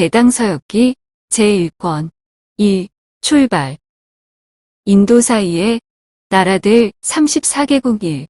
대당서역기 제1권 1. 출발 인도 사이의 나라들 34개국 1.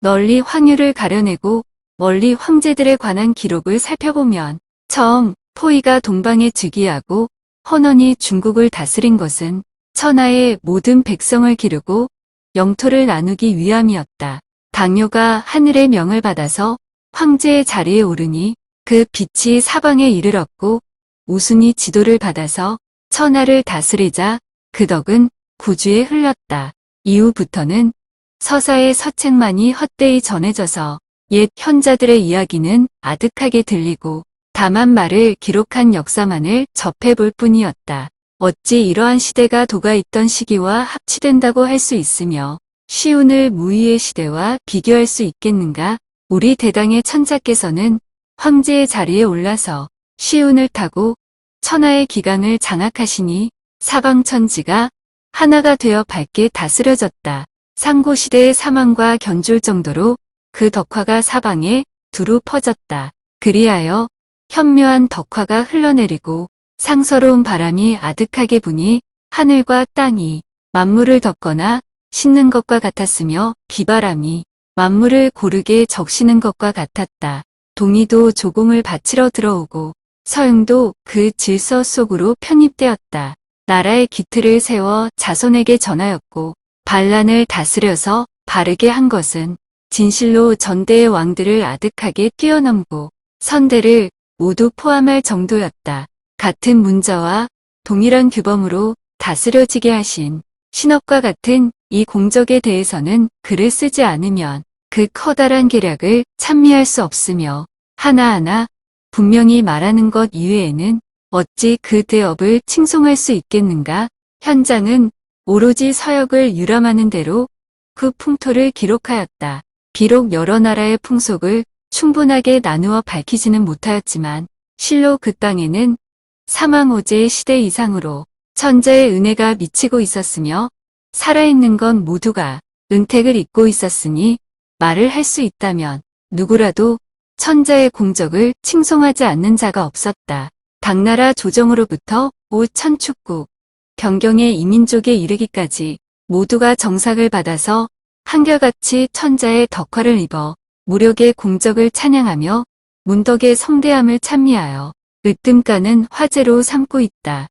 널리 황유를 가려내고 멀리 황제들에 관한 기록을 살펴보면 처음 포이가 동방에 즉위하고 헌원이 중국을 다스린 것은 천하의 모든 백성을 기르고 영토를 나누기 위함이었다. 당뇨가 하늘의 명을 받아서 황제의 자리에 오르니 그 빛이 사방에 이르렀고 우순이 지도를 받아서 천하를 다스리자 그 덕은 구주에 흘렀다. 이후부터는 서사의 서책만이 헛되이 전해져서 옛 현자들의 이야기는 아득하게 들리고 다만 말을 기록한 역사만을 접해볼 뿐이었다. 어찌 이러한 시대가 도가 있던 시기와 합치된다고 할 수 있으며 시운을 무의의 시대와 비교할 수 있겠는가? 우리 대당의 천자께서는 황제의 자리에 올라서 시운을 타고 천하의 기강을 장악하시니 사방천지가 하나가 되어 밝게 다스려졌다. 상고시대의 사망과 견줄 정도로 그 덕화가 사방에 두루 퍼졌다. 그리하여 현묘한 덕화가 흘러내리고 상서로운 바람이 아득하게 부니 하늘과 땅이 만물을 덮거나 씻는 것과 같았으며 비바람이 만물을 고르게 적시는 것과 같았다. 동이도 조공을 바치러 들어오고 서영도 그 질서 속으로 편입되었다. 나라의 기틀을 세워 자손에게 전하였고 반란을 다스려서 바르게 한 것은 진실로 전대의 왕들을 아득하게 뛰어넘고 선대를 모두 포함할 정도였다. 같은 문자와 동일한 규범으로 다스려지게 하신 신업과 같은 이 공적에 대해서는 글을 쓰지 않으면 그 커다란 계략을 찬미할 수 없으며 하나하나 분명히 말하는 것 이외에는 어찌 그 대업을 칭송할 수 있겠는가? 현장은 오로지 서역을 유람하는 대로 그 풍토를 기록하였다. 비록 여러 나라의 풍속을 충분하게 나누어 밝히지는 못하였지만 실로 그 땅에는 사망오제의 시대 이상으로 천재의 은혜가 미치고 있었으며 살아있는 건 모두가 은택을 입고 있었으니 말을 할 수 있다면 누구라도 천재의 공적을 칭송하지 않는 자가 없었다. 당나라 조정으로부터 오 천축국, 변경의 이민족에 이르기까지 모두가 정삭을 받아서 한결같이 천자의 덕화를 입어 무력의 공적을 찬양하며 문덕의 성대함을 찬미하여 으뜸가는 화제로 삼고 있다.